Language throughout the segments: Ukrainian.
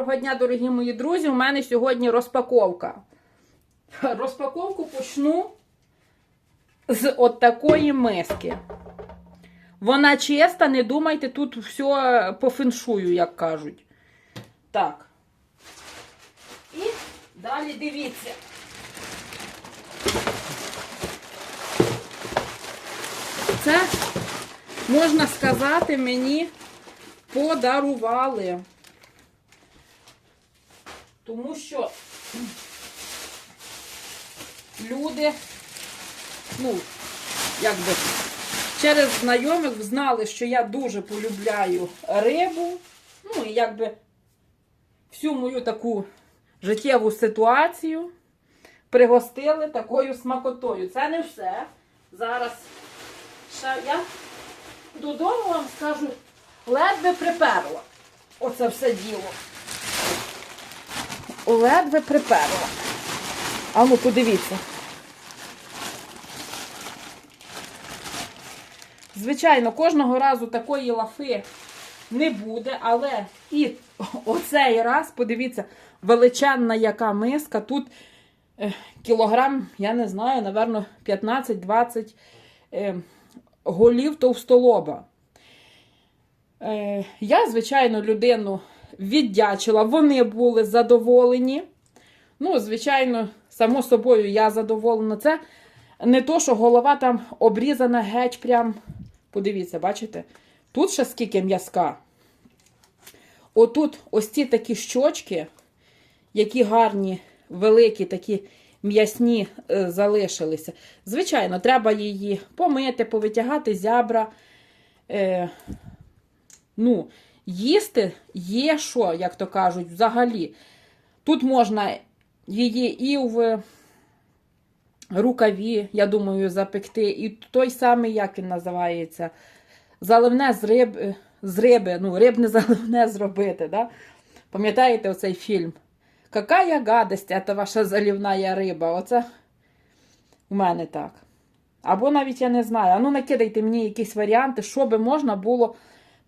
Доброго дня, дорогі мої друзі. У мене сьогодні розпаковка. Розпаковку почну з от такої миски. Вона чиста, не думайте, тут все по феншую, як кажуть. Так. І далі дивіться. Це, можна сказати, мені подарували. Тому що люди, ну, якби через знайомих знали, що я дуже полюбляю рибу. Ну, і якби всю мою таку життєву ситуацію пригостили такою смакотою. Це не все. Зараз ще я додому вам скажу, ледве приперла. Оце все діло ледве приперла. А ну подивіться. Звичайно, кожного разу такої лафи не буде, але і оцей раз, подивіться, величезна яка миска. Тут е, кілограм, я не знаю, напевно, 15-20 е, голів товстолоба. Е, я, звичайно, людину віддячила, вони були задоволені. Ну, звичайно, само собою, я задоволена. Це не то, що голова там обрізана геть, прям. Подивіться, бачите? Тут ще скільки м'язка. Отут ось ці такі щочки, які гарні, великі, такі м'ясні е, залишилися. Звичайно, треба її помити, повитягати зябра. Е, ну, їсти є що, як то кажуть, взагалі. Тут можна її і в рукаві, я думаю, запекти. І той самий, як він називається, заливне з риби, з риби ну, рибне заливне зробити. Да? Пам'ятаєте оцей фільм? Какая гадость, це ваша заливна риба. Оце у мене так. Або навіть я не знаю. А ну накидайте мені якісь варіанти, що би можна було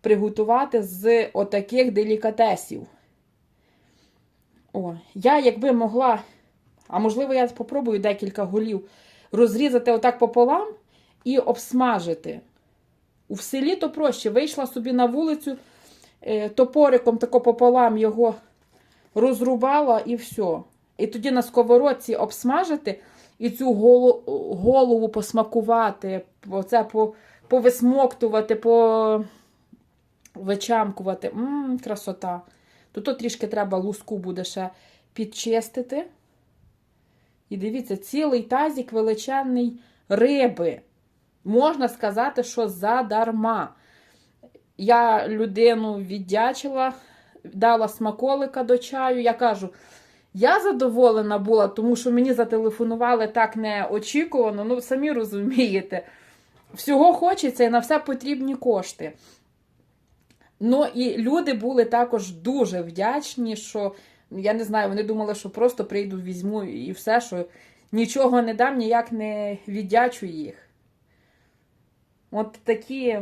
приготувати з отаких делікатесів. О, Я, якби могла, а можливо, я спробую декілька голів, розрізати отак пополам і обсмажити. У селі то проще. Вийшла собі на вулицю, е, топориком тако пополам його розрубала і все. І тоді на сковородці обсмажити і цю голову посмакувати, оце повисмоктувати, по вичамкувати. Ммм, красота. Тут трішки треба луску буде ще підчистити. І дивіться, цілий тазик величезний риби. Можна сказати, що задарма. Я людину віддячила, дала смаколика до чаю. Я кажу, я задоволена була, тому що мені зателефонували так неочікувано. Ну, самі розумієте, всього хочеться і на все потрібні кошти. Ну і люди були також дуже вдячні, що я не знаю, вони думали, що просто прийду, візьму і все, що нічого не дам, ніяк не віддячу їх. От такі,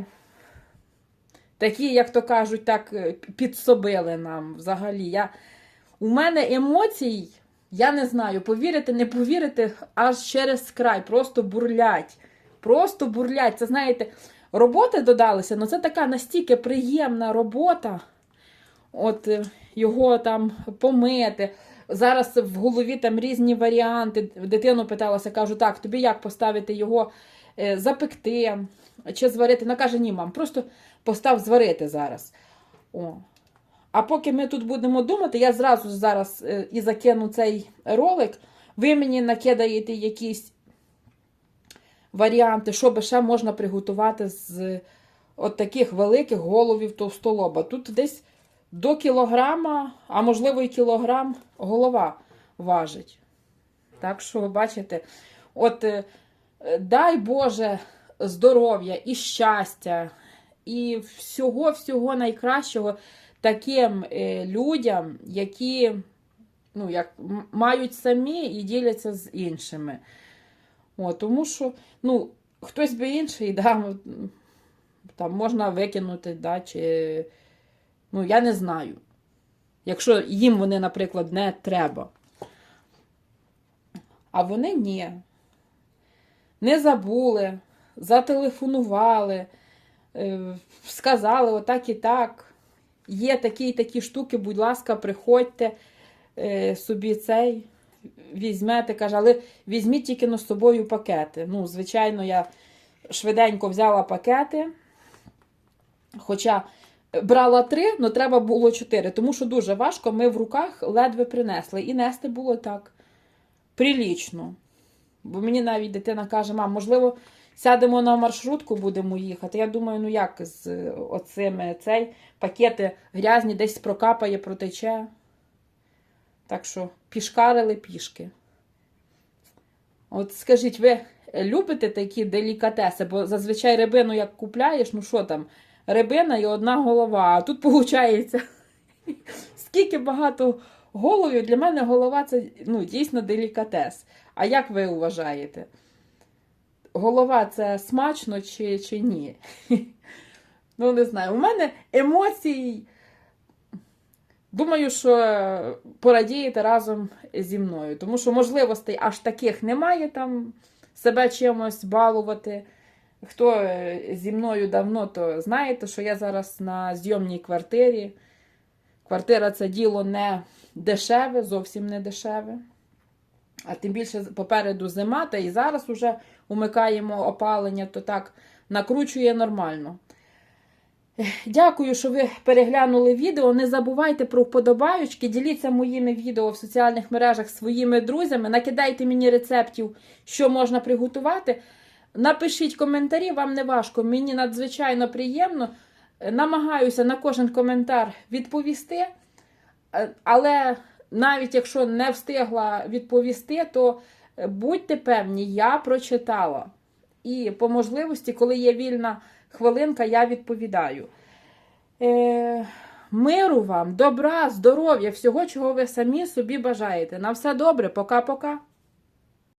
такі, як то кажуть, так е, підсобили нам взагалі. Я, У мене емоцій, я не знаю, повірити, не повірити, аж через край, просто бурлять. Просто бурлять. Це знаєте. Роботи додалися, але ну, це така настільки приємна робота. От е, його там помити. Зараз в голові там різні варіанти. Дитину питалася, кажу, так, тобі як поставити його е, запекти чи зварити. Вона каже, ні, мам, просто постав зварити зараз. О. А поки ми тут будемо думати, я зразу зараз е, і закину цей ролик. Ви мені накидаєте якісь варіанти, що би ще можна приготувати з от таких великих головів товстолоба. Тут десь до кілограма, а можливо і кілограм голова важить. Так що, бачите, от е, дай Боже здоров'я і щастя, і всього-всього найкращого таким е, людям, які ну, як, мають самі і діляться з іншими. О, Тому що ну, хтось би інший, да, там можна викинути, да, чи, ну, я не знаю. якщо їм вони, наприклад, не треба. А вони ні. Не забули, зателефонували, е, сказали отак і так. Є такі і такі штуки, будь ласка, приходьте е, собі цей візьмете, каже, але візьміть тільки на з собою пакети. Ну, звичайно, я швиденько взяла пакети. Хоча брала три, але треба було чотири, тому що дуже важко, ми в руках ледве принесли. І нести було так прилічно. Бо мені навіть дитина каже, мам, можливо, сядемо на маршрутку, будемо їхати. Я думаю, ну як з оцими цей пакети грязні, десь прокапає, протече. Так що пішкарили пішки. От скажіть, ви любите такі делікатеси? Бо зазвичай рибину як купляєш, ну що там, рибина і одна голова. А тут виходить, скільки багато головів, для мене голова це ну, дійсно делікатес. А як ви вважаєте? Голова це смачно чи, чи ні? Ну, не знаю. У мене емоцій. Думаю, що порадієте разом зі мною, тому що можливостей аж таких немає там себе чимось балувати. Хто е, зі мною давно, то знаєте, що я зараз на зйомній квартирі. Квартира це діло не дешеве, зовсім не дешеве. А тим більше попереду зима, та і зараз вже умикаємо опалення, то так накручує нормально. Дякую, що ви переглянули відео. Не забувайте про вподобаючки. Діліться моїми відео в соціальних мережах своїми друзями. Накидайте мені рецептів, що можна приготувати. Напишіть коментарі, вам не важко. Мені надзвичайно приємно. Намагаюся на кожен коментар відповісти. Е, Але навіть якщо не встигла відповісти, то будьте певні, я прочитала. І по можливості, коли є вільна хвилинка, я відповідаю. Е, миру вам, добра, здоров'я, всього, чого ви самі собі бажаєте. На все добре, пока-пока.